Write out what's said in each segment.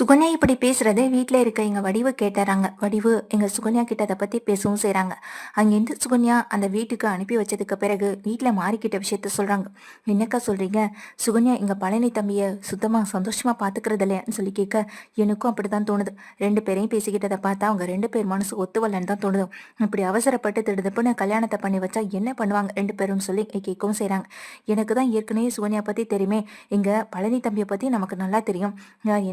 சுகன்யா இப்படி பேசுறதே வீட்டில் இருக்க எங்க வடிவு கேட்டுறாங்க வடிவு எங்க சுகன்யா கிட்ட அதை பத்தி பேசவும் செய்கிறாங்க அங்கேருந்து சுகன்யா அந்த வீட்டுக்கு அனுப்பி வச்சதுக்கு பிறகு வீட்டில் மாறிக்கிட்ட விஷயத்த சொல்றாங்க. என்னக்கா சொல்றீங்க? சுகன்யா எங்க பழனி தம்பியை சுத்தமா சந்தோஷமா பாத்துக்கிறது இல்லையான்னு சொல்லி கேட்க எனக்கும் அப்படிதான் தோணுது. ரெண்டு பேரையும் பேசிக்கிட்டதை பார்த்தா அவங்க ரெண்டு பேர் மனசு ஒத்துவலன்னு தான் தோணுது. இப்படி அவசரப்பட்டு திடுதுப்புன்னு கல்யாணத்தை பண்ணி வச்சா என்ன பண்ணுவாங்க? ரெண்டு பேரும் சொல்லி கேட்கவும் செய்கிறாங்க எனக்கு தான் ஏற்கனவே சுகன்யா பத்தி தெரியுமே. எங்க பழனி தம்பியை பத்தி நமக்கு நல்லா தெரியும்.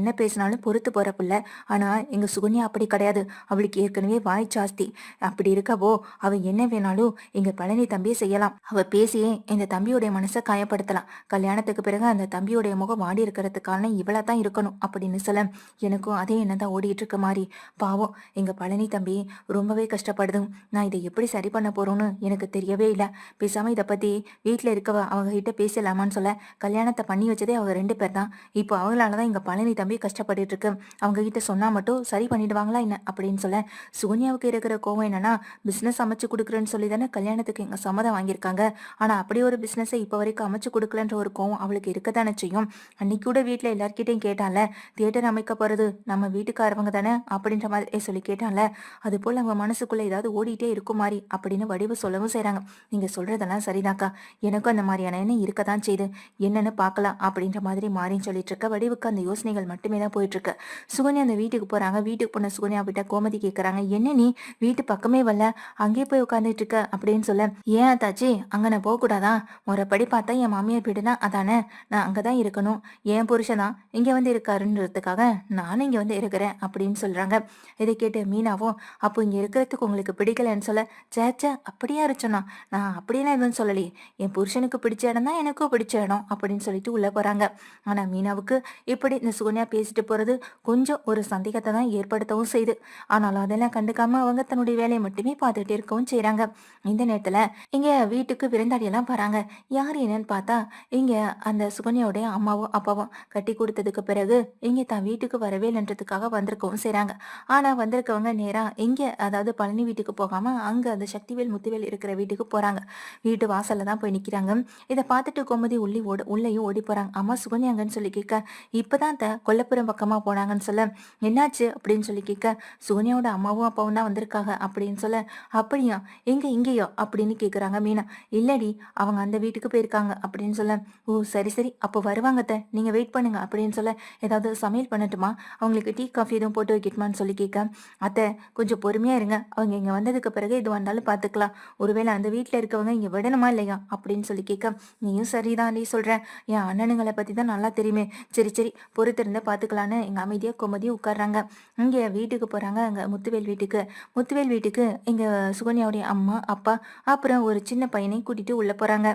என்ன பேசினாலும் பொறுத்து போற பிள்ளை ஆனா எங்க சுகன்யா அப்படி கிடையாது. அவளுக்கு ஏற்கனவே வாய் ஜாஸ்தி. அப்படி இருக்கவோ அவ என்ன வேணாலும் எங்க பழனி தம்பியை செய்யலாம். அவ பேசியே இந்த தம்பியோடைய மனசை காயப்படுத்தலாம். கல்யாணத்துக்கு பிறகு அந்த தம்பியோடைய முகம் வாடி இருக்கிறதுக்கான காரணம் தான் இருக்கணும் அப்படின்னு சொல்ல எனக்கும் அதே என்ன தான் ஓடிட்டு இருக்க மாதிரி பாவம் எங்க பழனி தம்பி ரொம்பவே கஷ்டப்படுது நான் இதை எப்படி சரி பண்ண போகிறோன்னு எனக்கு தெரியவே இல்லை. பேசாம இதை பத்தி வீட்டில் இருக்கவ அவங்க கிட்ட பேசலாமான்னு சொல்ல கல்யாணத்தை பண்ணி வச்சதே அவங்க ரெண்டு பேர் தான். இப்போ அவங்களால தான் எங்க பழனி தம்பி கஷ்டப்பட்டுட்டு இருக்கு அவங்க கிட்ட சொன்னா மட்டும் சரி பண்ணிடுவாங்களா என்ன? அப்படின்னு சொல்ல சுகன்யாவுக்கு இருக்கிற கோவம் என்னன்னா பிசினஸ் அமைச்சு கொடுக்குறேன்னு சொல்லி தானே கல்யாணத்துக்கு எங்க சம்மதம் வாங்கியிருக்காங்க. ஆனா அப்படி ஒரு பிசினஸை இப்போ வரைக்கும் அமைச்சு கொடுக்கலன்ற ஒரு கோவம் அவளுக்கு இருக்கத்தானே செய்யும். அன்னைக்கு கூட வீட்டில் எல்லார்கிட்டையும் கேட்டால தியேட்டர் அமைக்க போறது நம்ம வீட்டுக்காரவங்க தானே? அப்படின்ற மாதிரி சொல்லி கேட்டால அது போல் அவங்க மனசுக்குள்ள ஏதாவது ஓடிட்டே இருக்கும் மாதிரி அப்படின்னு வடிவு சொல்லவும் செய்றாங்க. நீங்க சொல்றதெல்லாம் சரிதாக்கா எனக்கும் அந்த மாதிரியான எண்ணம் இருக்க தான் செய்யுது என்னன்னு பார்க்கலாம். அப்படின்ற மாதிரி மாறின்னு சொல்லிட்டு இருக்க வடிவுக்கு அந்த யோசனைகள் மட்டுமே தான் போயிட்டு இருக்கு சுகன்யா அந்த வீட்டுக்கு போறாங்க. வீட்டுக்கு போன சுகன்யா விட்ட கோமதி கேட்கறாங்க என்ன நீ? வீட்டு பக்கமே வரல. அங்கேயே போய் உட்காந்துட்டு இருக்க அப்படின்னு சொல்ல ஏன் அத்தாச்சி? அங்க நான் போகக்கூடாதா? முறைப்படி பார்த்தா என் மாமியார் வீடுனா தான் அதானே? நான் அங்கதான் இருக்கணும். என் புருஷன் தான் இங்க வந்து இருக்காருன்றதுக்காக நானும் இங்க வந்து இருக்கிறேன். அப்படின்னு சொல்றாங்க. இதை கேட்டு மீனாவும் அப்போ இங்க இருக்கிறதுக்கு உங்களுக்கு பிடிக்கலன்னு சொல்ல சேச்சே அப்படியா இருச்சோன்னா நான் அப்படியெல்லாம் எதுவும் சொல்லலையே. என் புருஷனுக்கு பிடிச்ச இடம் தான் எனக்கும் பிடிச்ச இடம். அப்படின்னு சொல்லிட்டு உள்ள போறாங்க. ஆனா மீனாவுக்கு இப்படி இந்த சுகன்யா பேசிட்டு போகிறது கொஞ்சம் ஒரு சந்தேகத்தை தான் ஏற்படுத்தவும் செய்யுது. ஆனாலும் அதெல்லாம் கண்டுக்காம அவங்க தன்னுடைய வேலையை மட்டுமே பார்த்துட்டு இருக்கவும் செய்கிறாங்க இந்த நேரத்தில் இங்கே வீட்டுக்கு விருந்தாடியெல்லாம் வராங்க. யார் என்னன்னு பார்த்தா இங்கே அந்த சுகன்யாவுடைய அம்மாவும் அப்பாவும் கட்டி கொடுத்ததுக்கு பிறகு இங்கே தான் வீட்டுக்கு வரவே இல்லைன்றதுக்காக வந்திருக்கவும் செய்கிறாங்க ஆனால் வந்திருக்கவங்க நேராக இங்கே அதாவது பழனி வீட்டுக்கு போகாமல் அங்கே அந்த சக்திவேல் முத்துவேல் இருக்கிற வீட்டுக்கு போகிறாங்க வீட்டு வாசலில் தான் போய் நிற்கிறாங்க இதை பார்த்துட்டு கோமதி உள்ளி ஓட உள்ளேயும் ஓடி போகிறாங்க அம்மா சுகன்யாங்கன்னு சொல்லி கேட்க இப்பதான் அந்த கொல்லப்புறம் பக்கம் போனாங்கன்னு சொல்ல என்னாச்சு? அப்படின்னு சொல்லி கேட்க சோனியாவோட அம்மாவும் அப்பாவும் தான் வந்திருக்காங்க அப்படின்னு சொல்ல அப்படியா? எங்கே இங்கேயோ? அப்படின்னு கேட்குறாங்க மீனா. இல்லடி அவங்க அந்த வீட்டுக்கு போயிருக்காங்க அப்படின்னு சொல்ல ஓ சரி சரி. அப்போ வருவாங்க அத்தை. நீங்கள் வெயிட் பண்ணுங்க அப்படின்னு சொல்ல ஏதாவது சமையல் பண்ணட்டுமா? அவங்களுக்கு டீ காஃபி எதுவும் போட்டு வைக்கட்டுமான்னு சொல்லி கேட்க அத்தை கொஞ்சம் பொறுமையாக இருங்க. அவங்க இங்கே வந்ததுக்கு பிறகு எது வந்தாலும் பார்த்துக்கலாம் ஒருவேளை அந்த வீட்டில் இருக்கவங்க இங்கே விடணுமா இல்லையா? அப்படின்னு சொல்லி கேட்க நீயும் சரிதான் நீ சொல்கிறேன் என் அண்ணனுங்களை பற்றி தான் நல்லா தெரியுமே. சரி சரி. பொறுத்திருந்து பார்த்துக்கலான்னு எங்க அமைதியா குமதி உட்கார்றாங்க. இங்க வீட்டுக்கு போறாங்க அங்க முத்துவேல் வீட்டுக்கு. முத்துவேல் வீட்டுக்கு இங்க சுகன்யாவுடைய அம்மா அப்பா அப்புறம் ஒரு சின்ன பையனை கூட்டிட்டு உள்ள போறாங்க.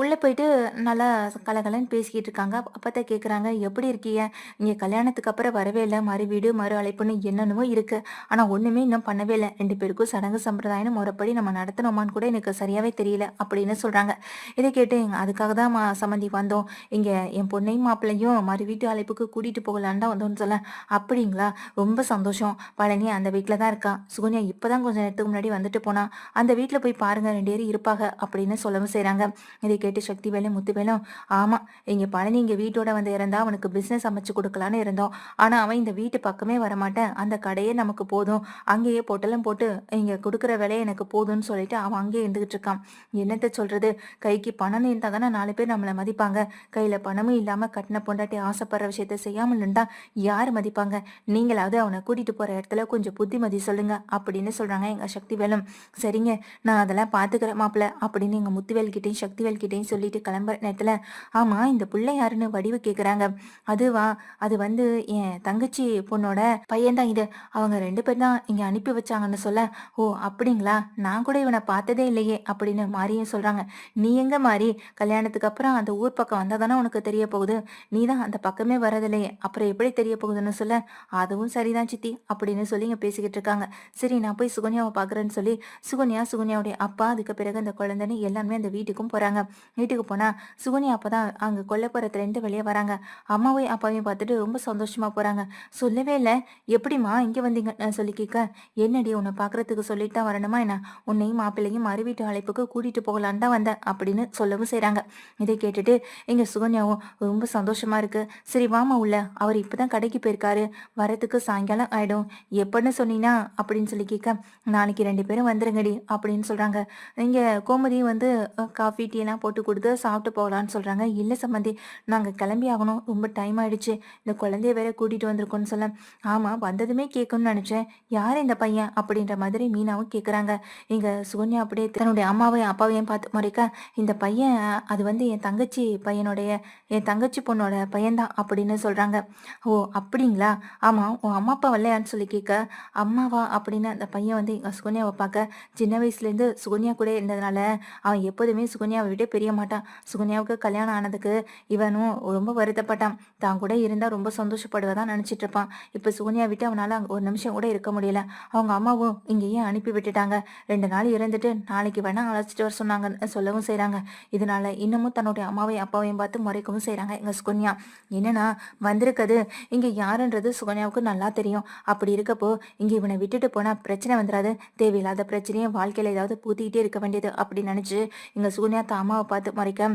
உள்ளே உள்ள போயிட்டு நல்லா கலகலன்னு பேசிக்கிட்டு இருக்காங்க. அப்பதான் கேக்குறாங்க எப்படி இருக்கீங்க? இங்க கல்யாணத்துக்கு அப்புறம் வரவே இல்லை. மறு வீடு மறு அழைப்புன்னு என்னென்னமோ இருக்கு. ஆனா ஒண்ணுமே இன்னும் பண்ணவே இல்லை. ரெண்டு பேருக்கும் சடங்கு சம்பிரதாயம் முறைப்படி நம்ம நடத்தணுமான்னு கூட எனக்கு சரியாவே தெரியல அப்படின்னு சொல்றாங்க. இதை கேட்டு அதுக்காக தான் சம்மந்தி வந்தோம். இங்க என் பொண்ணையும் மாப்பிள்ளையும் மறு வீட்டு அழைப்புக்கு கூட்டிட்டு போகலான்னு தான் சொல்ல அப்படிங்களா? ரொம்ப சந்தோஷம். பழனி அந்த வீட்டில் தான் இருக்கா? சுகன்யா இப்பதான் கொஞ்சம் நேரத்துக்கு முன்னாடி வந்துட்டு போனா அந்த வீட்டில் போய் பாருங்க ரெண்டு பேரும் இருப்பாங்க அப்படின்னு சொல்லவும் செய்கிறாங்க இதை கேட்டு சக்தி வேலும் முத்துவேலும் ஆமாம் இங்கே பழனி இங்கே வீட்டோட வந்து இருந்தா அவனுக்கு பிஸ்னஸ் அமைச்சு கொடுக்கலான்னு இருந்தோம். ஆனால் அவன் இந்த வீட்டு பக்கமே வரமாட்டேன். அந்த கடையே நமக்கு போதும். அங்கேயே பொட்டலம் போட்டு இங்கே கொடுக்குற விலையை எனக்கு போதும்னு சொல்லிட்டு அவன் அங்கேயே இருந்துகிட்டு இருக்கான். என்னத்தை சொல்றது? கைக்கு பணம் இருந்தால் தானே நாலு பேர் நம்மளை மதிப்பாங்க. கையில் பணமும் இல்லாமல் கட்டின பொண்டாட்டி ஆசைப்படுற விஷயத்த செய்யாமல் இருந்தால் யார் மதிப்பாங்க? நீங்களாவது அவனை கூட்டிட்டு போற இடத்துல கொஞ்சம் புத்திமதி சொல்லுங்க அப்படின்னு சொல்றாங்க எங்க சக்தி வேலும் சரிங்க நான் அதெல்லாம் பாத்துக்கிறேன் மாப்பிள்ள அப்படின்னு எங்க முத்துவேல் கிட்டையும் சக்திவேல் கிட்டையும் சொல்லிட்டு கிளம்புற நேரத்துல ஆமா இந்த புள்ள யாருன்னு வடிவு கேக்குறாங்க. அதுவா அது வந்து என் தங்கச்சி பொண்ணோட பையன்தான் இது. அவங்க ரெண்டு பேர் தான் இங்க அனுப்பி வச்சாங்கன்னு சொல்ல ஓ அப்படிங்களா? நான் கூட இவனை பார்த்ததே இல்லையே அப்படின்னு மாரியும் சொல்றாங்க. நீ எங்க மாறி கல்யாணத்துக்கு அப்புறம் அந்த ஊர் பக்கம் வந்தாதானே உனக்கு தெரிய போகுது? நீ தான் அந்த பக்கமே வரதில்லையே அப்புறம் எப்படி தெரிய போகுதுன்னு சொல்ல அதுவும் சரிதான் சித்தி அப்படின்னு சொல்லி இங்க பேசிக்கிட்டு இருக்காங்க. சரி நான் போய் சுகன்யாவை பாக்குறேன்னு சொல்லி சுகன்யா சுகன்யாவுடைய அப்பா அதுக்கு பிறகு அந்த குழந்தைன்னு எல்லாருமே அந்த வீட்டுக்கும் போறாங்க. வீட்டுக்கு போனா சுகன்யா அப்பதான் அங்க கொல்லப்புறத்துல இருந்து வெளியே வராங்க. அம்மாவையும் அப்பாவையும் பார்த்துட்டு ரொம்ப சந்தோஷமா போறாங்க. சொல்லவே இல்லை. எப்படிம்மா இங்க வந்தீங்க? நான் சொல்லி கேட்க என்னடி உன்னை பாக்குறதுக்கு சொல்லிட்டு தான் வரணுமா என்ன? உன்னையும் மாப்பிள்ளையும் மறு வீட்டு அழைப்புக்கு கூட்டிட்டு போகலான்னு தான் வந்தேன் அப்படின்னு சொல்லவும் செய்கிறாங்க இதை கேட்டுட்டு எங்க சுகன்யாவும் ரொம்ப சந்தோஷமா இருக்கு. சரி வாமா உள்ள. அவர் இப்பதான் தான் கடைக்கு போயிருக்காரு. வரத்துக்கு சாயங்காலம் ஆயிடும். எப்பன்னு சொன்னீங்கன்னா அப்படின்னு சொல்லி கேட்க நாளைக்கு ரெண்டு பேரும் வந்துருங்கடி அப்படின்னு சொல்றாங்க. இங்கே கோமதி வந்து காஃபி டீ எல்லாம் போட்டு கொடுத்து சாப்பிட்டு போகலான்னு சொல்றாங்க. இல்ல சம்மந்தி நாங்க கிளம்பி ஆகணும். ரொம்ப டைம் ஆயிடுச்சு. இந்த குழந்தைய வேற கூட்டிட்டு வந்திருக்கோம்னு சொல்ல. ஆமா வந்ததுமே கேட்கணும்னு நினைச்சேன். யார் இந்த பையன்? அப்படின்ற மாதிரி மீனாவும் கேக்குறாங்க. இங்க சுகன்யா அப்படியே தன்னுடைய அம்மாவையும் அப்பாவையும் பார்த்து முறைக்க இந்த பையன் அது வந்து என் தங்கச்சி பையனுடைய என் தங்கச்சி பொண்ணோட பையன்தான் அப்படின்னு சொல்றாங்க. ஓ அப்படிங்களா? ஆமாம் உன் அம்மா அப்பா வரலையான்னு சொல்லி கேட்க அம்மாவா அப்படின்னு அந்த பையன் வந்து எங்கள் சுகன்யாவை பார்க்க சின்ன வயசுலேருந்து சுகன்யா கூட இருந்ததுனால அவன் எப்போதுமே சுகன்யாவை விட பெரிய மாட்டான். சுகன்யாவுக்கு கல்யாணம் ஆனதுக்கு இவனும் ரொம்ப வருத்தப்பட்டான். தான் கூட இருந்தால் ரொம்ப சந்தோஷப்படுவதா நினச்சிட்டு இருப்பான். இப்போ சுகன்யா விட்டு அவனால் அங்கே ஒரு நிமிஷம் கூட இருக்க முடியல. அவங்க அம்மாவும் இங்கேயே அனுப்பி விட்டுட்டாங்க. ரெண்டு நாள் இருந்துட்டு நாளைக்கு வேணால் அழைச்சிட்டு வர சொன்னாங்கன்னு சொல்லவும் செய்கிறாங்க இதனால இன்னமும் தன்னுடைய அம்மாவையும் அப்பாவையும் பார்த்து முறைக்கவும் செய்கிறாங்க எங்கள் சுகன்யா. என்னன்னா வந்திருக்கிறது இங்கே யாருன்றது சுகன்யாவுக்கு நல்லா தெரியும். அப்படி இருக்கப்போ இங்கே இவனை விட்டுட்டு போனால் பிரச்சனை வந்துடாது தேவையில்லாத பிரச்சனையை வாழ்க்கையில் ஏதாவது பூத்திக்கிட்டே இருக்க வேண்டியது அப்படின்னு நினச்சி எங்கள் சுகன்யா தான் அம்மாவை பார்த்து மறைக்க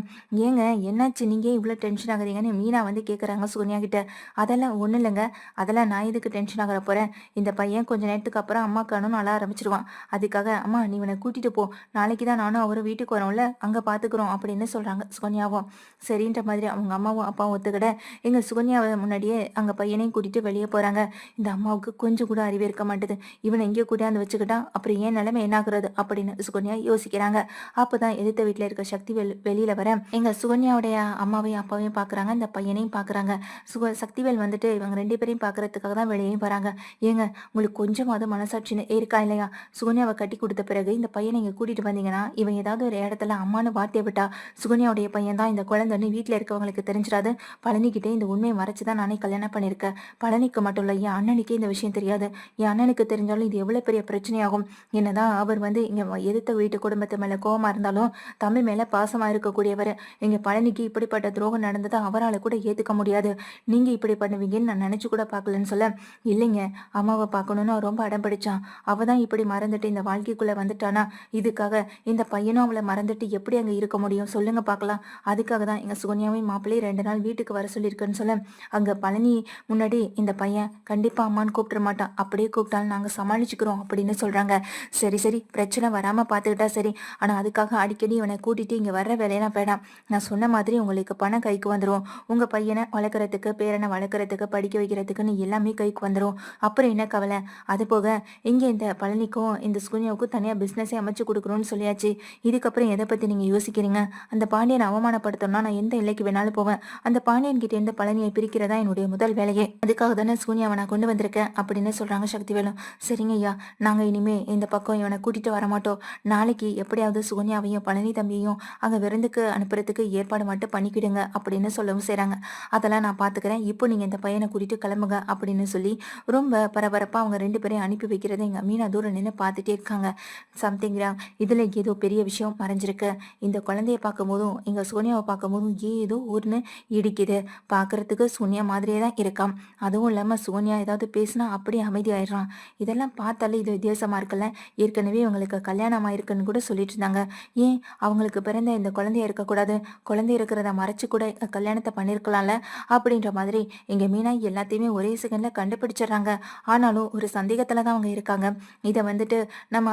ஏங்க என்னாச்சு? நீங்கள் இவ்வளோ டென்ஷன் ஆகுறீங்கன்னு மீனா வந்து கேட்குறாங்க சுகன்யா கிட்ட. அதெல்லாம் ஒன்றும் இல்லைங்க. அதெல்லாம் நான் இதுக்கு டென்ஷன் ஆகிற போகிறேன் இந்த பையன் கொஞ்ச நேரத்துக்கு அப்புறம் அம்மா கண்ணும் அழ ஆரம்பிச்சிருவான். அதுக்காக அம்மா நீ இவனை கூட்டிட்டு போ. நாளைக்கு தான் நானும் அவரும் வீட்டுக்கு வரோம்ல. அங்கே பார்த்துக்குறோம் அப்படின்னு சொல்கிறாங்க சுகன்யாவும். சரின்ற மாதிரி அவங்க அம்மாவும் அப்பாவும் ஒத்துக்கிட எங்கள் சுகன்யாவை முன்னாடியே அங்கே பையனையும் கூட்டிட்டு வெளியே போகிறாங்க இந்த அம்மாவுக்கு கொஞ்சம் கூட அறிவே இருக்க மாட்டுது. இவனை எங்கேயோ கூட்டியாந்து வச்சுக்கிட்டா அப்புறம் ஏன் நிலைமை என்னாகிறது அப்படின்னு சுகன்யா யோசிக்கிறாங்க. அப்பதான் எதிர்த்த வீட்டில் இருக்க சக்தி வெள் வெளியில வர எங்க சுகன்யாவுடைய அம்மாவையும் அப்பாவையும் பார்க்குறாங்க இந்த பையனையும் பார்க்குறாங்க சுக சக்திவேல் வந்துட்டு இவங்க ரெண்டு பேரையும் பார்க்கறதுக்காக தான் வெளியே வராங்க. ஏங்க உங்களுக்கு கொஞ்சமாவது மனசாட்சின்னு இருக்கா இல்லையா? சுகன்யாவை கட்டி கொடுத்த பிறகு இந்த பையனை இங்க கூட்டிட்டு வந்தீங்கன்னா இவன் ஏதாவது ஒரு இடத்துல அம்மானு வார்த்தையை விட்டா சுகன்யாவுடைய பையன் தான் இந்த குழந்தைன்னு வீட்டில் இருக்கவங்களுக்கு தெரிஞ்சிடாது. பழனிக்கிட்டே இந்த உண்மையை மறைச்சு தான் நானே கல்யாணம் பண்ணியிருக்கேன் பழனிக்கு மட்டும் இல்லை என் அண்ணனுக்கே இந்த விஷயம் தெரியாது. என் அண்ணனுக்கு தெரிஞ்சாலும் இது எவ்வளோ பெரிய பிரச்சனையாகும்? என்னதான் அவர் வந்து இங்க எதிர்த்த வீட்டு குடும்பத்து மேல கோவமா இருந்தாலும் தமிழ் மேல பாசமா இருக்கக்கூடியவர். எங்க பழனிக்கு இப்படிப்பட்ட துரோகம் நடந்ததை அவரால் கூட ஏத்துக்க முடியாது. நீங்க இப்படி பண்ணுவீங்கன்னு நான் நினைச்சு கூட பார்க்கலன்னு சொல்ல இல்லைங்க அம்மாவை பார்க்கணும்னு அவன் ரொம்ப அடம் பிடிச்சான். அவள் தான் இப்படி மறந்துட்டு இந்த வாழ்க்கைக்குள்ள வந்துட்டானா? இதுக்காக இந்த பையனும் அவளை மறந்துட்டு எப்படி அங்க இருக்க முடியும்? சொல்லுங்க பார்க்கலாம். அதுக்காக தான் எங்க சுகன்யாவையும் மாப்பிள்ளையும் ரெண்டு நாள் வீட்டுக்கு வர சொல்லியிருக்கேன்னு சொல்ல அங்க பழனி முன்னாடி இந்த பையன் கண்டிப்பாக அம்மான்னு கூப்பிட மாட்டான். அப்படியே கூப்பிட்டாலும் நாங்கள் சமாளிச்சுக்கிறோம் அப்படின்னு சொல்கிறாங்க சரி சரி பிரச்சனை வராமல் பார்த்துக்கிட்டா சரி. ஆனால் அதுக்காக அடிக்கடி இவனை கூட்டிட்டு இங்கே வர்ற வேலையெல்லாம் வேணாம். நான் சொன்ன மாதிரி உங்களுக்கு பணம் கைக்கு வந்துடும் உங்கள் பையனை வளர்க்குறதுக்கு பேரனை வளர்க்குறதுக்கு படிக்க வைக்கிறதுக்குன்னு எல்லாமே கைக்கு வந்துடும் அப்புறம் என்ன கவலை? அது போக இங்கே இந்த பழனிக்கும் இந்த சுகன்யாவுக்கும் தனியாக பிஸ்னஸே அமைச்சு கொடுக்குறோன்னு சொல்லியாச்சு. இதுக்கப்புறம் எதை பற்றி நீங்கள் யோசிக்கிறீங்க? அந்த பாண்டியனை அவமானப்படுத்தணும்னா நான் எந்த எல்லைக்கு வேணாலும் போவேன். அந்த பாண்டியன் கிட்ட இருந்து பழனியை பிரிக்கிறதா என்னுடைய முதல் வேலையே. அதுக்காக தானே சூனியாவை நான் கொண்டு வந்திருக்கேன் அப்படின்னு சொல்றாங்க சக்திவேலு. சரிங்க ஐயா நாங்க இனிமே இந்த பக்கம் இவனை கூட்டிட்டு வர மாட்டோம் நாளைக்கு எப்படியாவது சூனியாவையும் பழனி தம்பியையும் அங்க விருந்துக்கு அனுப்புறதுக்கு ஏற்பாடு மட்டும் பண்ணிக்கிடுங்க அப்படின்னு சொல்லவும் செய்றாங்க. அதெல்லாம் நான் பாத்துக்கிறேன். இப்போ நீங்க இந்த பையனை கூட்டிட்டு கிளம்புங்க அப்படின்னு சொல்லி ரொம்ப பரபரப்பா அவங்க ரெண்டு பேரையும் அனுப்பி வைக்கிறத எங்க மீனா தூரம் நின்று பார்த்துட்டே இருக்காங்க. சம்திங் இதுல ஏதோ பெரிய விஷயம் மறைஞ்சிருக்கு. இந்த குழந்தைய பார்க்கும்போதும் எங்க சோனியாவை பார்க்கும்போதும் ஏதோ ஒன்று இடிக்குது. பார்க்கறதுக்கு சோனியா மாதிரியே தான் இருக்கான் அதுவும் இல்லாம சோனியா ஏதாவது பேசினா அப்படியே அமைதியாயிடுறான். இதெல்லாம் பார்த்தாலே இது வித்தியாசமா இருக்குல்ல? ஏற்கனவே இவங்களுக்கு கல்யாணம் ஆயிருக்குன்னு கூட சொல்லிட்டு இருந்தாங்க ஏன்? அவங்களுக்கு பிறந்த இந்த குழந்தைய இருக்கக்கூடாது. குழந்தை இருக்கிறத மறைச்சு கூட கல்யாணத்தை பண்ணியிருக்கலாம்ல அப்படின்ற மாதிரி இங்கே மீனா எல்லாத்தையுமே ஒரே செகண்டில் கண்டுபிடிச்சிடுறாங்க. ஆனாலும் ஒரு சந்தேகத்தில் தான் அவங்க இருக்காங்க. இதை வந்துட்டு நம்ம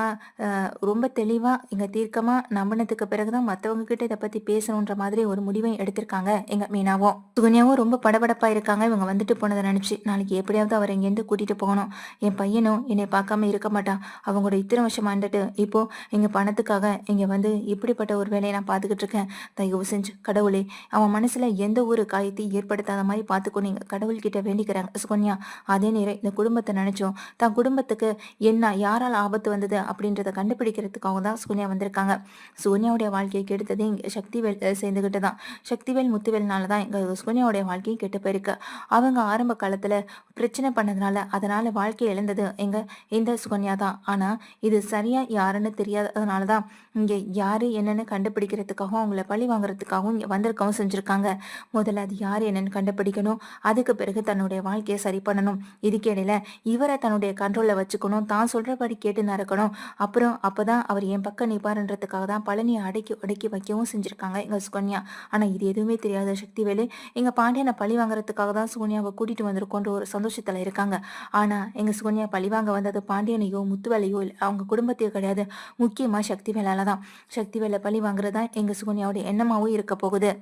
ரொம்ப தெளிவாக இங்கே தீர்க்கமாக நம்பினதுக்கு பிறகுதான் மற்றவங்க கிட்ட இதை பற்றி பேசணுன்ற மாதிரி ஒரு முடிவை எடுத்திருக்காங்க எங்க மீனாவும். சுகன்யாவும் ரொம்ப படபடப்பாக இருக்காங்க. இவங்க வந்து வந்துட்டு போனதை நினச்சி நாளைக்கு எப்படியாவது அவர் இங்கேருந்து கூட்டிகிட்டு போகணும். என் பையனும் என்னை பார்க்காம இருக்க மாட்டான். அவங்களோட இத்தனை வருஷம் ஆண்டுட்டு இப்போ எங்கள் பணத்துக்காக இங்கே வந்து இப்படிப்பட்ட ஒரு வேலையை நான் பார்த்துக்கிட்டு இருக்கேன். தயவு செஞ்சு கடவுளே அவன் மனசில் எந்த ஒரு காயத்தையும் ஏற்படுத்தாத மாதிரி பார்த்துக்கோ நீங்கள் கடவுள்கிட்ட வேண்டிக்கிறாங்க. சுகன்யா அதே நேரம் இந்த குடும்பத்தை நினச்சோம். தான் குடும்பத்துக்கு என்ன யாரால் ஆபத்து வந்தது அப்படின்றத கண்டுபிடிக்கிறதுக்காக தான் சுகன்யா வந்திருக்காங்க. சுகன்யாவுடைய வாழ்க்கையை கெடுத்தது இங்கே சக்திவேல் சேர்ந்துக்கிட்டு தான் சக்திவேல் முத்துவேல்னால தான் எங்கள் சுகன்யாவுடைய வாழ்க்கையும் கெட்டு போயிருக்கு. அவங்க ஆரம்ப காலத்துல பிரச்சனை பண்ணதுனால அதனால வாழ்க்கை இழந்தது எங்க இந்த சுகன்யா தான். ஆனா இது சரியா யாருன்னு தெரியாததுனால தான் இங்க யாரு என்னன்னு கண்டுபிடிக்கிறதுக்காகவும் அவங்கள பழி வாங்குறதுக்காகவும் இங்க வந்திருக்கவும் செஞ்சிருக்காங்க. முதல்ல அது யார் என்னன்னு கண்டுபிடிக்கணும். அதுக்கு பிறகு தன்னுடைய வாழ்க்கையை சரி பண்ணணும். இதுக்கிடையில இவரை தன்னுடைய கண்ட்ரோல்ல வச்சுக்கணும். தான் சொல்றபடி கேட்டு நடக்கணும். அப்புறம் அப்பதான் அவர் என் பக்கம் நிப்பாருன்றதுக்காக தான் பழனியை அடக்கி அடக்கி வைக்கவும் செஞ்சிருக்காங்க எங்க சுகன்யா. ஆனா இது எதுவுமே தெரியாத சக்திவேலு. எங்க பாண்டியனை பழி வாங்குறதுக்காக தான் சுகன்யா சுகன்யாவை கூட்டிட்டு வந்திருக்கோன்ற ஒரு சந்தோஷத்துல இருக்காங்க. ஆனா எங்க சுகன்யா பழிவாங்க வந்தது பாண்டியனையோ முத்துவேலையோ இல்லை அவங்க குடும்பத்தையோ கிடையாது. முக்கியமா சக்தி வேலால தான் சக்தி வேலை பழி வாங்குறது தான் எங்க சுகன்யாவோட எண்ணமாவும் இருக்க போகுது.